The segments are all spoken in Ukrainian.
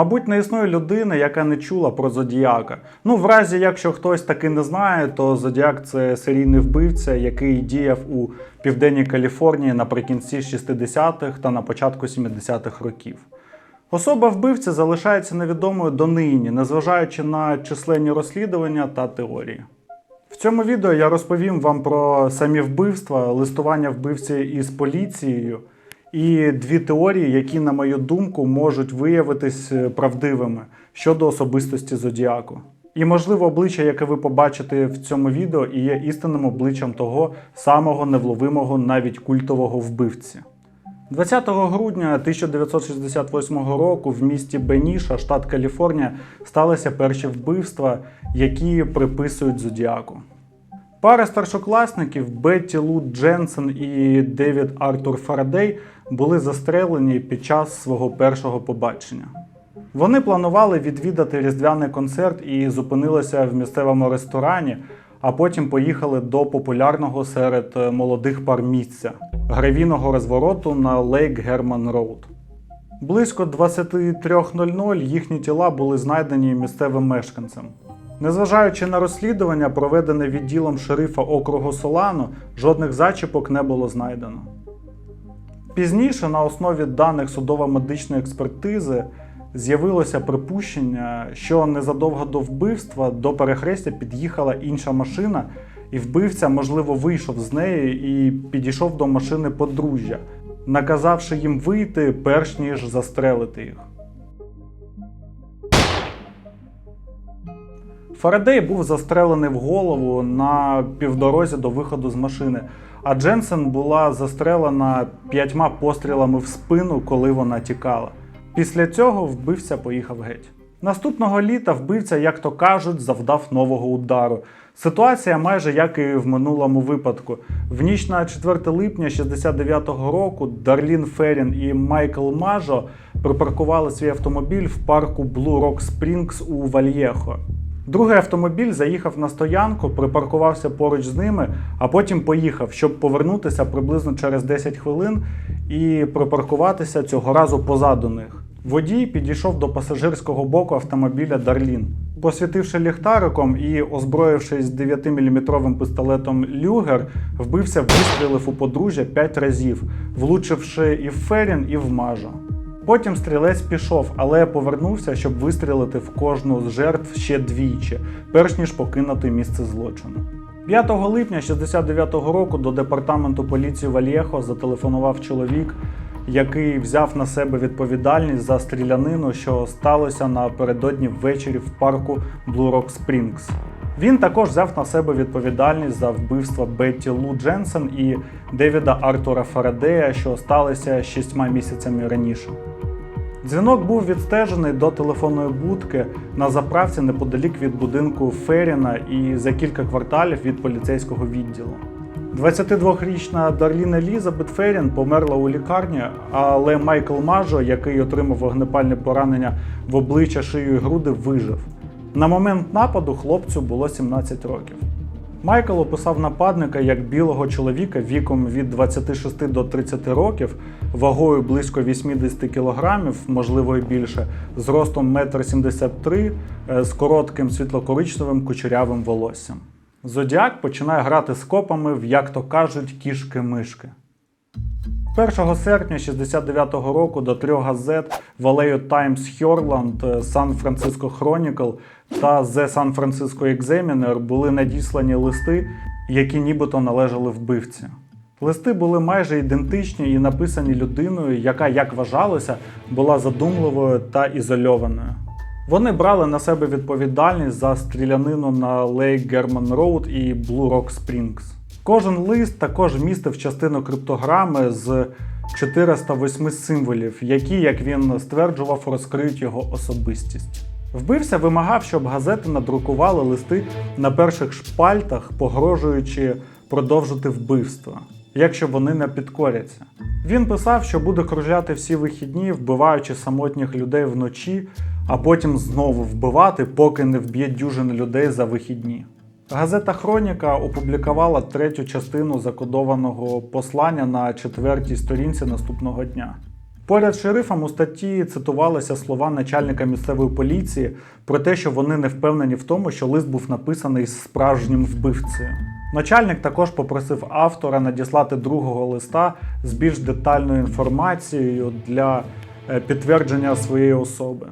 Мабуть, не існує людини, яка не чула про Зодіака. Ну, в разі, якщо хтось таки не знає, то Зодіак це серійний вбивця, який діяв у південній Каліфорнії наприкінці 60-х та на початку 70-х років. Особа вбивця залишається невідомою донині, незважаючи на численні розслідування та теорії. В цьому відео я розповім вам про самі вбивства, листування вбивці із поліцією і дві теорії, які, на мою думку, можуть виявитись е, правдивими щодо особистості Зодіаку. І, можливо, обличчя, яке ви побачите в цьому відео, і є істинним обличчям того самого невловимого, навіть культового вбивці. 20 грудня 1968 року в місті Беніша, штат Каліфорнія, сталися перші вбивства, які приписують Зодіаку. Пара старшокласників Бетті Лу Дженсен і Девід Артур Фарадей були застрелені під час свого першого побачення. Вони планували відвідати різдвяний концерт і зупинилися в місцевому ресторані, а потім поїхали до популярного серед е, молодих пар місця гравійного розвороту на Лейк Герман Роуд. Близько 23.00 їхні тіла були знайдені місцевим мешканцем. Незважаючи на розслідування, проведене відділом шерифа округу Солано, жодних зачіпок не було знайдено. Пізніше, на основі даних судово-медичної експертизи, з'явилося припущення, що незадовго до вбивства до перехрестя під'їхала інша машина, і вбивця, можливо, вийшов з неї і підійшов до машини подружжя, наказавши їм вийти, перш ніж застрелити їх. Фарадей був застрелений в голову на півдорозі до виходу з машини, а Дженсен була застрелена п'ятьма пострілами в спину, коли вона тікала. Після цього вбивця поїхав геть. Наступного літа вбивця, як то кажуть, завдав нового удару. Ситуація майже як і в минулому випадку. В ніч на 4 липня 69-го року Дарлін Феррін і Майкл Мажо припаркували свій автомобіль в парку Blue Rock Springs у Вальєхо. Другий автомобіль заїхав на стоянку, припаркувався поруч з ними, а потім поїхав, щоб повернутися приблизно через 10 хвилин і припаркуватися цього разу позаду них. Водій підійшов до пасажирського боку автомобіля Дарлін. Посвітивши ліхтариком і озброївшись 9-мм пістолетом Люгер, вбився вистрілив у подружжя 5 разів, влучивши і в Ферін, і в Мажо. Потім стрілець пішов, але повернувся, щоб вистрілити в кожну з жертв ще двічі, перш ніж покинути місце злочину. 5 липня 69-го року до департаменту поліції Вальєхо зателефонував чоловік, який взяв на себе відповідальність за стрілянину, що сталося напередодні ввечері в парку Blue Rock Springs. Він також взяв на себе відповідальність за вбивства Бетті Лу Дженсен і Девіда Артура Фарадея, що сталися шістьма місяцями раніше. Дзвінок був відстежений до телефонної будки на заправці неподалік від будинку Феріна і за кілька кварталів від поліцейського відділу. 22-річна Дарлін Елізабет Ферін померла у лікарні, але Майкл Мажо, який отримав вогнепальне поранення в обличчя, шию і груди, вижив. На момент нападу хлопцю було 17 років. Майкл описав нападника як білого чоловіка віком від 26 до 30 років, вагою близько 80 кг, можливо і більше, з ростом 1,73 м, з коротким світлокоричневим кучерявим волоссям. Зодіак починає грати з копами в, як то кажуть, кішки-мишки. 1 серпня 69-го року до трьох газет Vallejo Times Herald, San Francisco Chronicle та The San Francisco Examiner були надіслані листи, які нібито належали вбивці. Листи були майже ідентичні і написані людиною, яка, як вважалося, була задумливою та ізольованою. Вони брали на себе відповідальність за стрілянину на Lake German Road і Blue Rock Springs. Кожен лист також містив частину криптограми з 408 символів, які, як він стверджував, розкриють його особистість. Вбивця вимагав, щоб газети надрукували листи на перших шпальтах, погрожуючи продовжити вбивство, якщо вони не підкоряться. Він писав, що буде кружляти всі вихідні, вбиваючи самотніх людей вночі, а потім знову вбивати, поки не вб'є дюжини людей за вихідні. Газета Хроніка опублікувала третю частину закодованого послання на четвертій сторінці наступного дня. Поряд з шерифом у статті цитувалися слова начальника місцевої поліції про те, що вони не впевнені в тому, що лист був написаний справжнім вбивцею. Начальник також попросив автора надіслати другого листа з більш детальною інформацією для е, підтвердження своєї особи.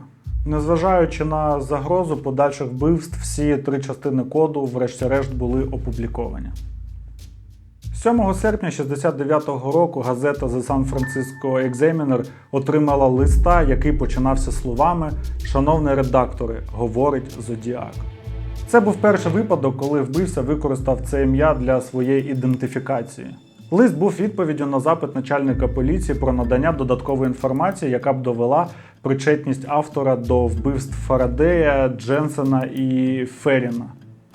Незважаючи на загрозу подальших вбивств, всі три частини коду, врешті-решт, були опубліковані. 7 серпня 69-го року газета The San Francisco Examiner отримала листа, який починався словами Шановний редактори, говорить Зодіак. Це був перший випадок, коли вбивця використав це ім'я для своєї ідентифікації. Лист був відповіддю на запит начальника поліції про надання додаткової інформації, яка б довела причетність автора до вбивств Фарадея, Дженсена і Феріна.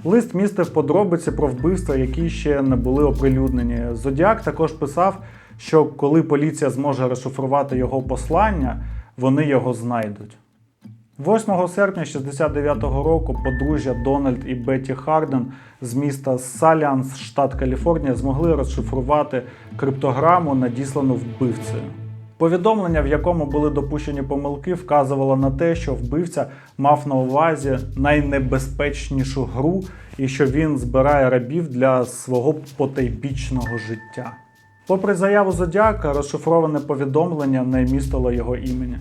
Лист містив подробиці про вбивства, які ще не були оприлюднені. Зодіак також писав, що коли поліція зможе розшифрувати його послання, вони його знайдуть. 8 серпня 69-го року подружжя Дональд і Бетті Харден з міста Саліанс, штат Каліфорнія, змогли розшифрувати криптограму, надіслану вбивцею. Повідомлення, в якому були допущені помилки, вказувало на те, що вбивця мав на увазі найнебезпечнішу гру і що він збирає рабів для свого потайбічного життя. Попри заяву Зодіака, розшифроване повідомлення не містило його імені.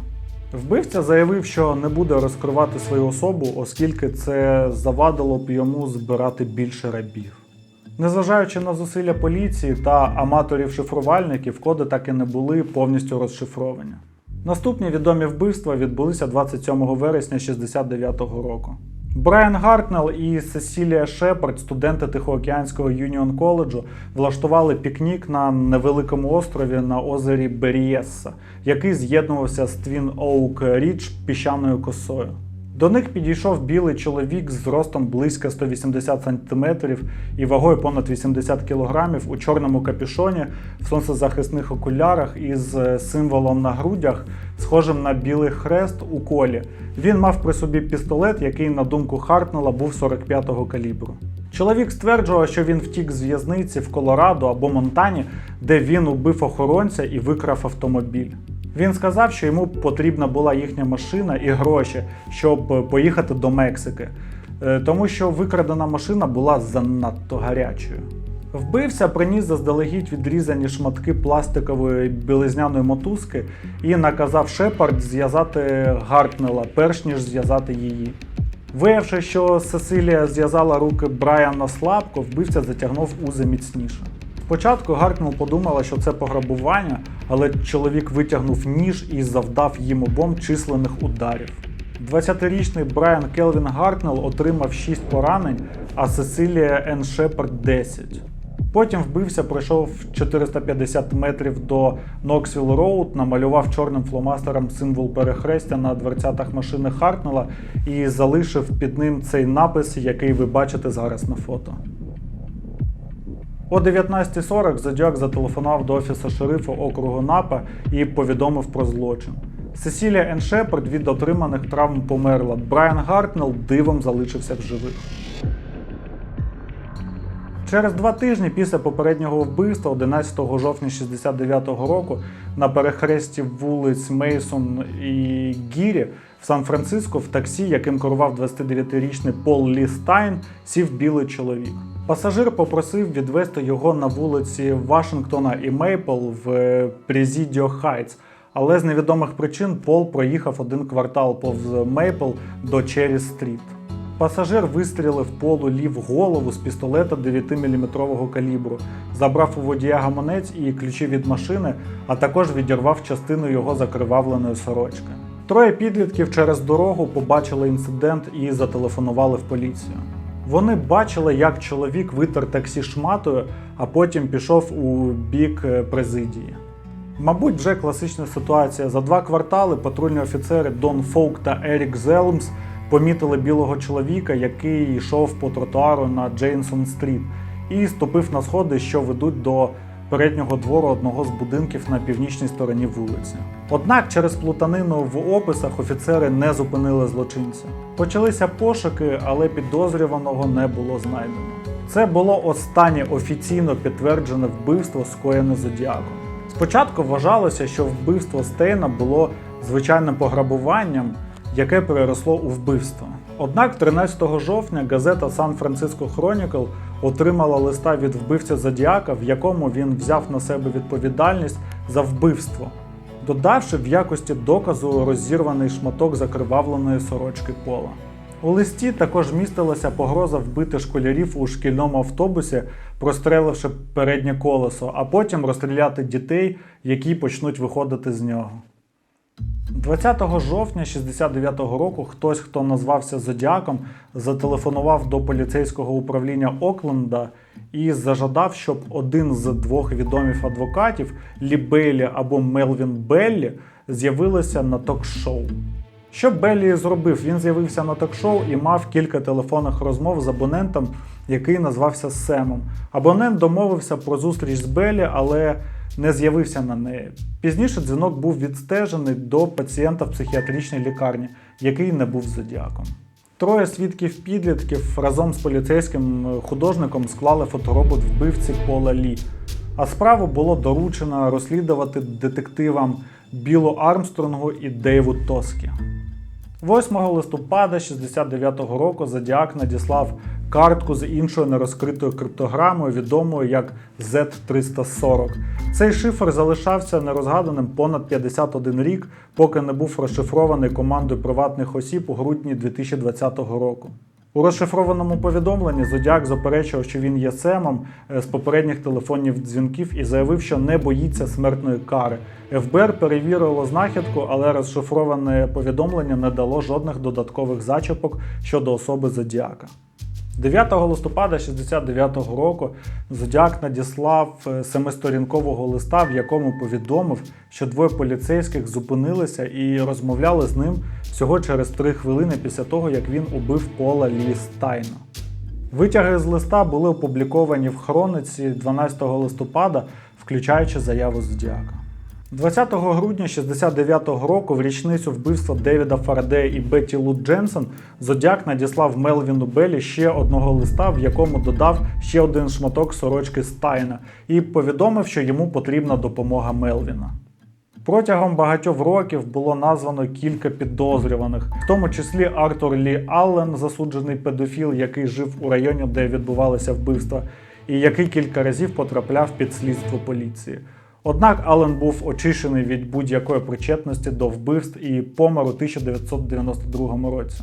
Вбивця заявив, що не буде розкривати свою особу, оскільки це завадило б йому збирати більше рабів. Незважаючи на зусилля поліції та аматорів-шифрувальників, коди так і не були повністю розшифровані. Наступні відомі вбивства відбулися 27 вересня 69-го року. Брайан Гартнелл і Сесілія Шепард, студенти Тихоокеанського Юніон коледжу, влаштували пікнік на невеликому острові на озері Берієсса, який з'єднувався з Твін Оук Річ піщаною косою. До них підійшов білий чоловік з зростом близько 180 см і вагою понад 80 кг у чорному капюшоні, в сонцезахисних окулярах із е, символом на грудях, схожим на білий хрест у колі. Він мав при собі пістолет, який, на думку Хартнелла, був 45-го калібру. Чоловік стверджував, що він втік з в'язниці в Колорадо або Монтані, де він убив охоронця і викрав автомобіль. Він сказав, що йому потрібна була їхня машина і гроші, щоб поїхати до Мексики, е, тому що викрадена машина була занадто гарячою. Вбивця приніс заздалегідь відрізані шматки пластикової білизняної мотузки і наказав Шепард зв'язати Гартнела, перш ніж зв'язати її. Виявивши, що Сесилія зв'язала руки Брайана слабко, вбивця затягнув узи міцніше. Спочатку Гартнел подумала, що це пограбування, але чоловік витягнув ніж і завдав їм обом численних ударів. 20-річний Брайан Келвін Гартнел отримав 6 поранень, а Сесилія Ен Шепард 10. Потім вбивця пройшов 450 метрів до Ноксвіл Роуд, намалював чорним фломастером символ перехрестя на дверцятах машини Хартнела і залишив під ним цей напис, який ви бачите зараз на фото. О 19.40 Зодіак зателефонував до офісу шерифа округу Напа і повідомив про злочин. Сесілія Ен Шепард від отриманих травм померла. Брайан Гартнелл дивом залишився в живих. Через два тижні після попереднього вбивства, 11 жовтня 69-го року, на перехресті вулиць Мейсон і Гірі в Сан-Франциско в таксі, яким керував 29-річний Пол Лі Стайн, сів білий чоловік. Пасажир попросив відвести його на вулиці Вашингтона і Мейпл в Президіо Хайтс, але з невідомих причин Пол проїхав один квартал повз Мейпл до Черрі Стріт. Пасажир вистрілив полу Лі в голову з пістолета 9-мм калібру, забрав у водія гаманець і ключі від машини, а також відірвав частину його закривавленої сорочки. Троє підлітків через дорогу побачили інцидент і зателефонували в поліцію. Вони бачили, як чоловік витер таксі шматою, а потім пішов у бік е, президії. Мабуть, вже класична ситуація. За два квартали патрульні офіцери Дон Фоук та Ерік Зелмс помітили білого чоловіка, який йшов по тротуару на Джейнсон Стріт, і ступив на сходи, що ведуть до переднього двору одного з будинків на північній стороні вулиці. Однак через плутанину в описах офіцери не зупинили злочинця. Почалися пошуки, але підозрюваного не було знайдено. Це було останнє офіційно підтверджене вбивство, скоєне зодіаком. Спочатку вважалося, що вбивство Стейна було звичайним пограбуванням, яке переросло у вбивство. Однак 13 жовтня газета San Francisco Chronicle отримала листа від вбивця Зодіака, в якому він взяв на себе відповідальність за вбивство, додавши в якості доказу розірваний шматок закривавленої сорочки пола. У листі також містилася погроза вбити школярів у шкільному автобусі, простреливши переднє колесо, а потім розстріляти дітей, які почнуть виходити з нього. 20 жовтня 69-го року хтось, хто назвався Зодіаком, зателефонував до поліцейського управління Окленда і зажадав, щоб один з двох відомих адвокатів Лі Бейлі або Мелвін Беллі з'явилися на ток-шоу. Що Беллі зробив? Він з'явився на ток-шоу і мав кілька телефонних розмов з абонентом, який назвався Семом. Абонент домовився про зустріч з Беллі, але не з'явився на неї. Пізніше дзвінок був відстежений до пацієнта в психіатричній лікарні, який не був зодіаком. Троє свідків підлітків разом з поліцейським художником склали фоторобот вбивці Пола Лі. А справу було доручено розслідувати детективам Білу Армстронгу і Дейву Тоскі. 8 листопада 69-го року Зодіак надіслав картку з іншою нерозкритою криптограмою, відомою як Z340. Цей шифр залишався нерозгаданим понад 51 рік, поки не був розшифрований командою приватних осіб у грудні 2020 року. У розшифрованому повідомленні Зодіак заперечував, що він є Семом е, з попередніх телефонів дзвінків і заявив, що не боїться смертної кари. ФБР перевірило знахідку, але розшифроване повідомлення не дало жодних додаткових зачіпок щодо особи Зодіака. 9 листопада 69-го року Зодіак надіслав е, семисторінкового листа, в якому повідомив, що двоє поліцейських зупинилися і розмовляли з ним всього через три хвилини після того, як він убив Пола Лі Стайна. Витяги з листа були опубліковані в хрониці 12 листопада, включаючи заяву Зодіака. 20 грудня 69-го року в річницю вбивства Девіда Фарадея і Бетті Лу Дженсен Зодіак надіслав Мелвіну Беллі ще одного листа, в якому додав ще один шматок сорочки Стайна, і повідомив, що йому потрібна допомога Мелвіна. Протягом багатьох років було названо кілька підозрюваних, в тому числі Артур Лі Аллен, засуджений педофіл, який жив у районі, де відбувалися вбивства, і який кілька разів потрапляв під слідство поліції. Однак Аллен був очищений від будь-якої причетності до вбивств і помер у 1992 році.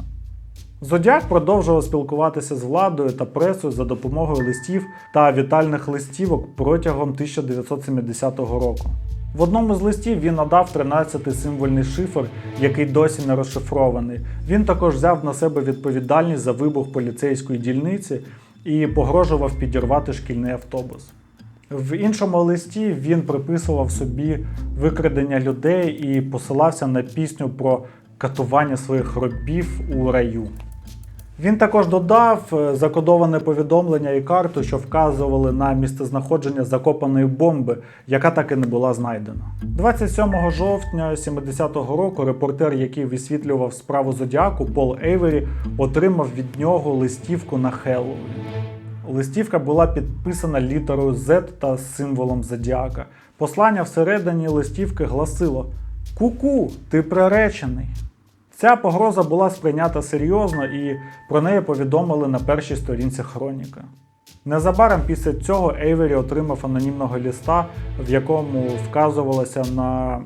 Зодіак продовжував спілкуватися з владою та пресою за допомогою листів та вітальних листівок протягом 1970 року. В одному з листів він надав 13-символьний шифр, який досі не розшифрований. Він також взяв на себе відповідальність за вибух поліцейської дільниці і погрожував підірвати шкільний автобус. В іншому листі він приписував собі викрадення людей і посилався на пісню про катування своїх робів у раю. Він також додав е, закодоване повідомлення і карту, що вказували на місцезнаходження закопаної бомби, яка так і не була знайдена. 27 жовтня 70-го року репортер, який висвітлював справу Зодіаку, Пол Ейвері, отримав від нього листівку на Хеллоуін. Листівка була підписана літерою Z та символом Зодіака. Послання всередині листівки гласило: Ку-ку, ти приречений. Ця погроза була сприйнята серйозно і про неї повідомили на першій сторінці хроніка. Незабаром після цього Ейвері отримав анонімного ліста, в якому вказувалося на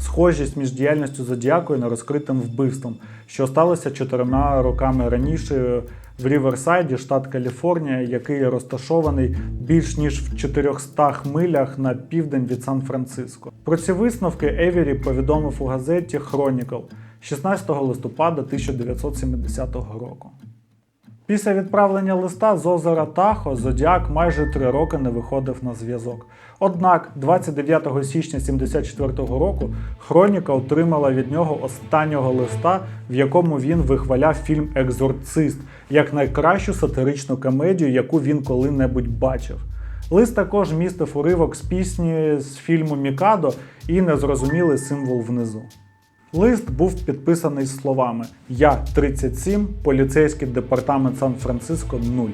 схожість між діяльністю Зодіаку і нерозкритим вбивством, що сталося чотирма роками раніше в Ріверсайді, штат Каліфорнія, який розташований більш ніж в 400 милях на південь від Сан-Франциско. Про ці висновки Евірі повідомив у газеті Chronicle 16 листопада 1970 року. Після відправлення листа з озера Тахо Зодіак майже три роки не виходив на зв'язок. Однак, 29 січня 1974 року Хроніка отримала від нього останнього листа, в якому він вихваляв фільм Екзорцист як найкращу сатиричну комедію, яку він коли-небудь бачив. Лист також містив уривок з пісні з фільму Мікадо і незрозумілий символ внизу. Лист був підписаний словами Я 37, поліцейський департамент Сан-Франциско 0,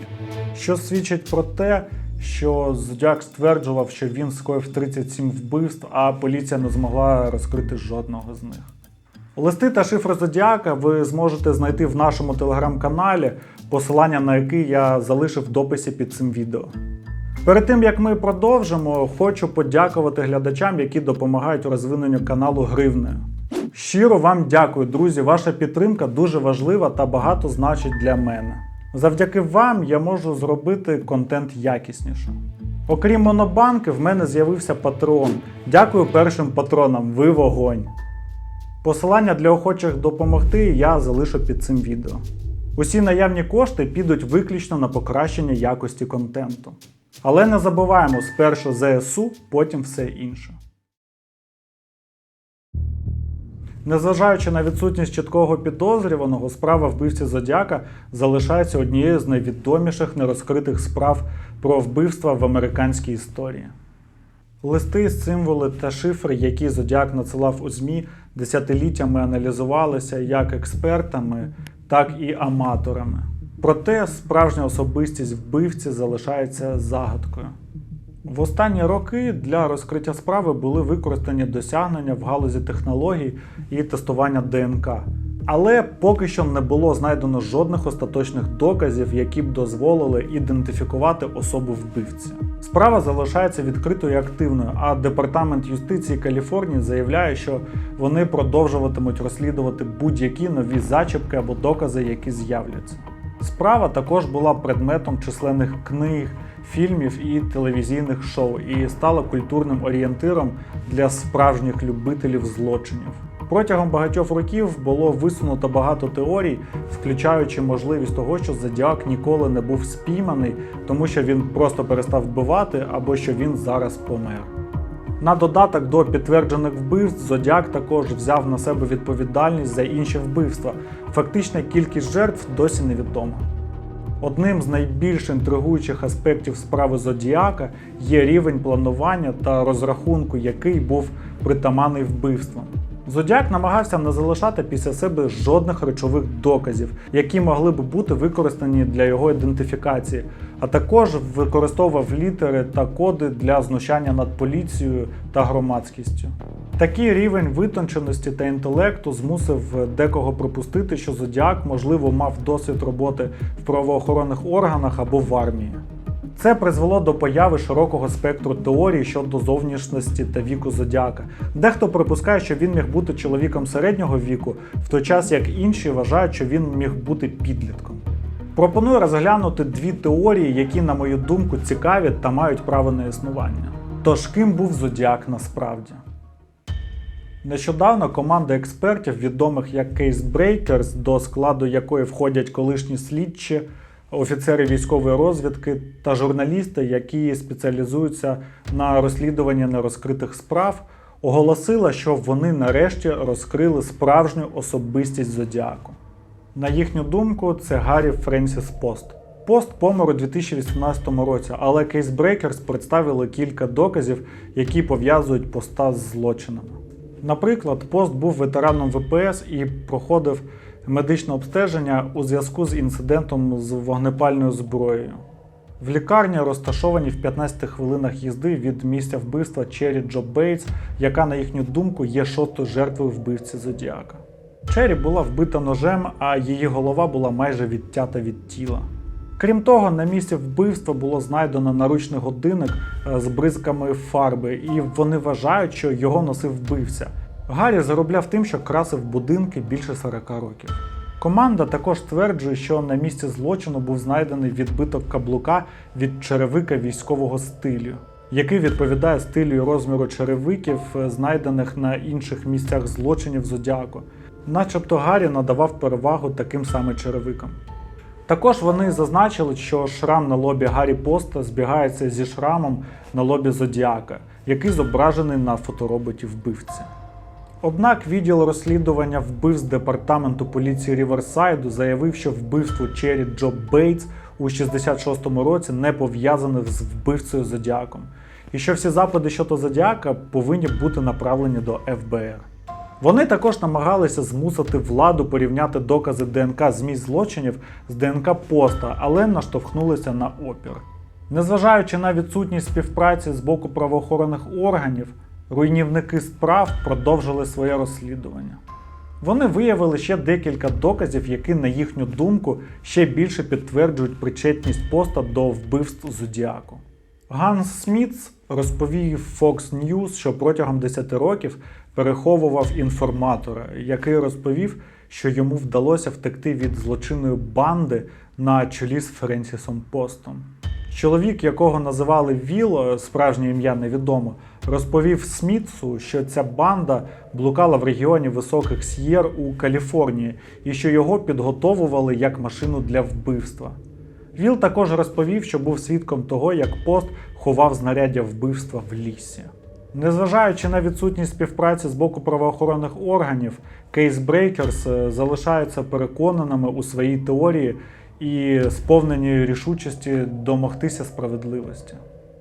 що свідчить про те, що Зодіак стверджував, що він скоїв 37 вбивств, а поліція не змогла розкрити жодного з них. Листи та шифри Зодіака ви зможете знайти в нашому телеграм-каналі, посилання на який я залишив в дописі під цим відео. Перед тим як ми продовжимо, хочу подякувати глядачам, які допомагають у розвиненню каналу Гривнею. Щиро вам дякую, друзі. Ваша підтримка дуже важлива та багато значить для мене. Завдяки вам я можу зробити контент якісніше. Окрім монобанки, в мене з'явився патрон. Дякую першим патронам, ви вогонь. Посилання для охочих допомогти я залишу під цим відео. Усі наявні кошти підуть виключно на покращення якості контенту. Але не забуваємо спершу ЗСУ, потім все інше. Незважаючи на відсутність чіткого підозрюваного, справа вбивці Зодіака залишається однією з найвідоміших нерозкритих справ про вбивства в американській історії. Листи, символи та шифри, які Зодіак надсилав у ЗМІ, десятиліттями аналізувалися як експертами, так і аматорами. Проте справжня особистість вбивці залишається загадкою. В останні роки для розкриття справи були використані досягнення в галузі технологій і тестування ДНК. Але поки що не було знайдено жодних остаточних доказів, які б дозволили ідентифікувати особу вбивці. Справа залишається відкритою і активною, а департамент юстиції Каліфорнії заявляє, що вони продовжуватимуть розслідувати будь-які нові зачіпки або докази, які з'являться. Справа також була предметом численних книг, фільмів і телевізійних шоу і стала культурним орієнтиром для справжніх любителів злочинів. Протягом багатьох років було висунуто багато теорій, включаючи можливість того, що Зодіак ніколи не був спійманий, тому що він просто перестав вбивати або що він зараз помер. На додаток до підтверджених вбивств Зодіак також взяв на себе відповідальність за інші вбивства. Фактична кількість жертв досі невідома. Одним з найбільш інтригуючих аспектів справи Зодіака є рівень планування та розрахунку, який був притаманний вбивствам. Зодіак намагався не залишати після себе жодних речових доказів, які могли б бути використані для його ідентифікації, а також використовував літери та коди для знущання над поліцією та громадськістю. Такий рівень витонченості та інтелекту змусив декого припустити, що Зодіак, можливо, мав досвід роботи в правоохоронних органах або в армії. Це призвело до появи широкого спектру теорій щодо зовнішності та віку зодіака. Дехто припускає, що він міг бути чоловіком середнього віку, в той час як інші вважають, що він міг бути підлітком. Пропоную розглянути дві теорії, які, на мою думку, цікаві та мають право на існування. Тож ким був зодіак насправді? Нещодавно команда експертів, відомих як Case Breakers, до складу якої входять колишні слідчі, офіцери військової розвідки та журналісти, які спеціалізуються на розслідуванні нерозкритих справ, оголосила, що вони нарешті розкрили справжню особистість Зодіаку. На їхню думку, це Гаррі Френсіс Пост. Пост помер у 2018 році, але Breakers представили кілька доказів, які пов'язують поста з злочинами. Наприклад, пост був ветераном ВПС і проходив медичне обстеження у зв'язку з інцидентом з вогнепальною зброєю. В лікарні розташовані в 15 хвилинах їзди від місця вбивства Чері Джо Бейтс, яка, на їхню думку, є шостою жертвою вбивці Зодіака. Чері була вбита ножем, а її голова була майже відтята від тіла. Крім того, на місці вбивства було знайдено наручний годинник е, з бризками фарби, і вони вважають, що його носив вбивця. Гаррі заробляв тим, що красив будинки більше 40 років. Команда також стверджує, що на місці злочину був знайдений відбиток каблука від черевика військового стилю, який відповідає стилю і розміру черевиків, е, знайдених на інших місцях злочинів зодіаку. Начебто Гаррі надавав перевагу таким саме черевикам. Також вони зазначили, що шрам на лобі Гаррі Поста збігається зі шрамом на лобі Зодіака, який зображений на фотороботі вбивці. Однак відділ розслідування вбивств департаменту поліції Ріверсайду заявив, що вбивство Чері Джо Бейтс у 66-му році не пов'язане з вбивцею Зодіаком, і що всі запити щодо Зодіака повинні бути направлені до ФБР. Вони також намагалися змусити владу порівняти докази ДНК з злочинів з ДНК поста, але наштовхнулися на опір. Незважаючи на відсутність співпраці з боку правоохоронних органів, руйнівники справ продовжили своє розслідування. Вони виявили ще декілька доказів, які, на їхню думку, ще більше підтверджують причетність поста до вбивств Зодіаку. Ганс Смітс розповів Fox News, що протягом 10 років переховував інформатора, який розповів, що йому вдалося втекти від злочинної банди на чолі з Френсісом Постом. Чоловік, якого називали Віл, справжнє ім'я невідомо, розповів Смітсу, що ця банда блукала в регіоні Високих С'єр у Каліфорнії і що його підготовували як машину для вбивства. Віл також розповів, що був свідком того, як пост ховав знаряддя вбивства в лісі. Незважаючи на відсутність співпраці з боку правоохоронних органів, кейсбрейкерс е, залишаються переконаними у своїй теорії і сповнені рішучості домогтися справедливості.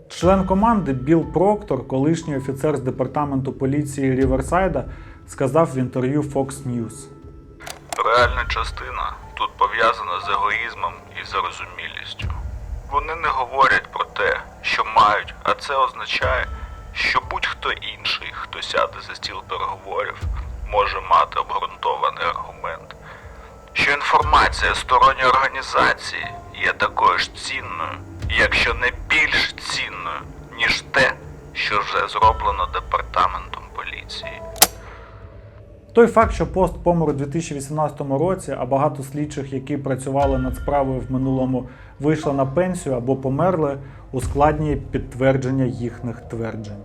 Член команди Білл Проктор, колишній офіцер з департаменту поліції Ріверсайда, сказав в інтерв'ю Fox News. Реальна частина тут пов'язана з егоїзмом і зарозумілістю. Вони не говорять про те, що мають, а це означає, що будь-хто інший, хто сяде за стіл переговорів, може мати обґрунтований аргумент, що інформація сторонньої організації є такою ж цінною, якщо не більш цінною, ніж те, що вже зроблено департаментом. Той факт, що пост помер у 2018 році, а багато слідчих, які працювали над справою в минулому, вийшли на пенсію або померли, ускладнює підтвердження їхніх тверджень.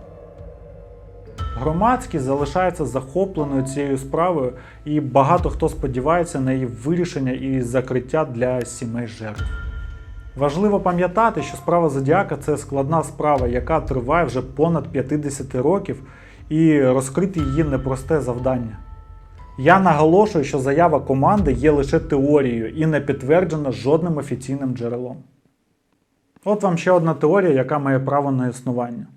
Громадськість залишається захопленою цією справою, і багато хто сподівається на її вирішення і закриття для сімей жертв. Важливо пам'ятати, що справа Зодіака це складна справа, яка триває вже понад 50 років, і розкрити її непросте завдання. Я наголошую, що заява команди є лише теорією і не підтверджена жодним офіційним джерелом. От вам ще одна теорія, яка має право на існування.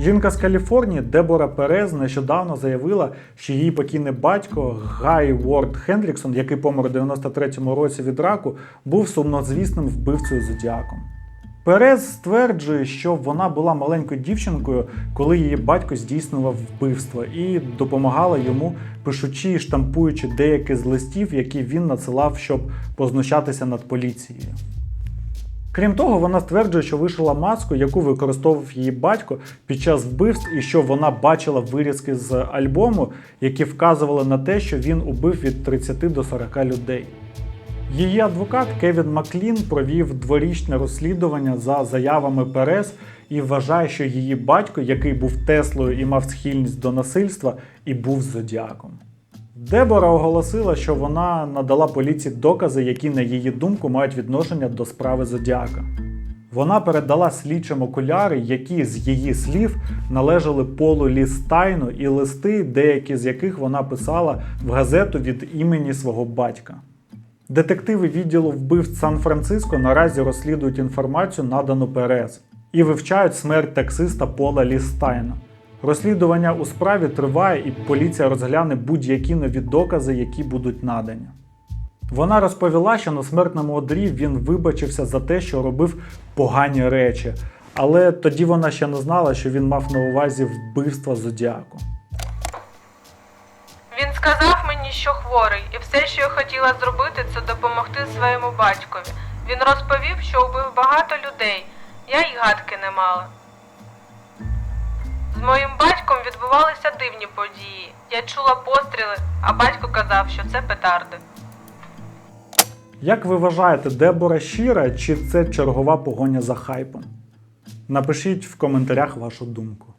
Жінка з Каліфорнії Дебора Перез нещодавно заявила, що її покійний батько Гай Уорд Хендріксон, який помер у 93-му році від раку, був сумнозвісним вбивцею зодіаком. Перез стверджує, що вона була маленькою дівчинкою, коли її батько здійснював вбивство, і допомагала йому, пишучи і штампуючи деякі з листів, які він надсилав, щоб познущатися над поліцією. Крім того, вона стверджує, що вишила маску, яку використовував її батько під час вбивств, і що вона бачила вирізки з альбому, які вказували на те, що він убив від 30 до 40 людей. Її адвокат Кевін Маклін провів дворічне розслідування за заявами Перес і вважає, що її батько, який був Теслою і мав схильність до насильства, і був зодіаком. Дебора оголосила, що вона надала поліції докази, які, на її думку, мають відношення до справи Зодіака. Вона передала слідчим окуляри, які з її слів належали Полу Лістайну, і листи, деякі з яких вона писала в газету від імені свого батька. Детективи відділу вбивств Сан-Франциско наразі розслідують інформацію, надану ПРС, і вивчають смерть таксиста Пола Лістайна. Розслідування у справі триває, і поліція розгляне будь-які нові докази, які будуть надані. Вона розповіла, що на смертному одрі він вибачився за те, що робив погані речі, але тоді вона ще не знала, що він мав на увазі вбивства зодіаку. Він сказав мені, що хворий, і все, що я хотіла зробити, це допомогти своєму батькові. Він розповів, що убив багато людей. Я й гадки не мала. З моїм батьком відбувалися дивні події. Я чула постріли, а батько казав, що це петарди. Як ви вважаєте, Дебора щира чи це чергова погоня за хайпом? Напишіть в коментарях вашу думку.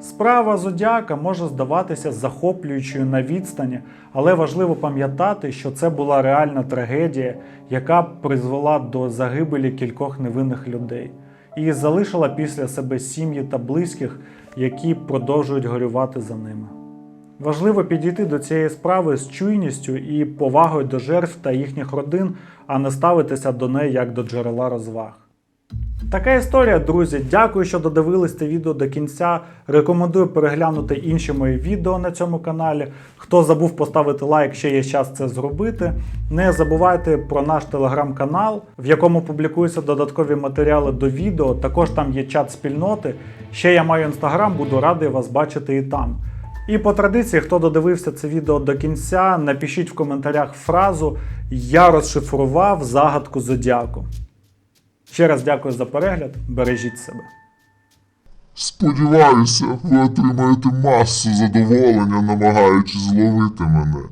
Справа Зодіака може здаватися захоплюючою на відстані, але важливо пам'ятати, що це була реальна трагедія, яка призвела до загибелі кількох невинних людей і залишила після себе сім'ї та близьких, які продовжують горювати за ними. Важливо підійти до цієї справи з чуйністю і повагою до жертв та їхніх родин, а не ставитися до неї як до джерела розваг. Така історія, друзі. Дякую, що додивились це відео до кінця. Рекомендую переглянути інші мої відео на цьому каналі. Хто забув поставити лайк, ще є час це зробити. Не забувайте про наш телеграм-канал, в якому публікуються додаткові матеріали до відео. Також там є чат спільноти. Ще я маю інстаграм, буду радий вас бачити і там. І по традиції, хто додивився це відео до кінця, напишіть в коментарях фразу Я розшифрував загадку зодіаку. Ще раз дякую за перегляд. Бережіть себе. Сподіваюся, ви отримаєте масу задоволення, намагаючись зловити мене.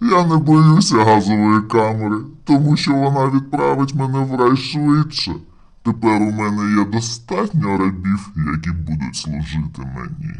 Я не боюся газової камери, тому що вона відправить мене в рай швидше. Тепер у мене є достатньо рабів, які будуть служити мені.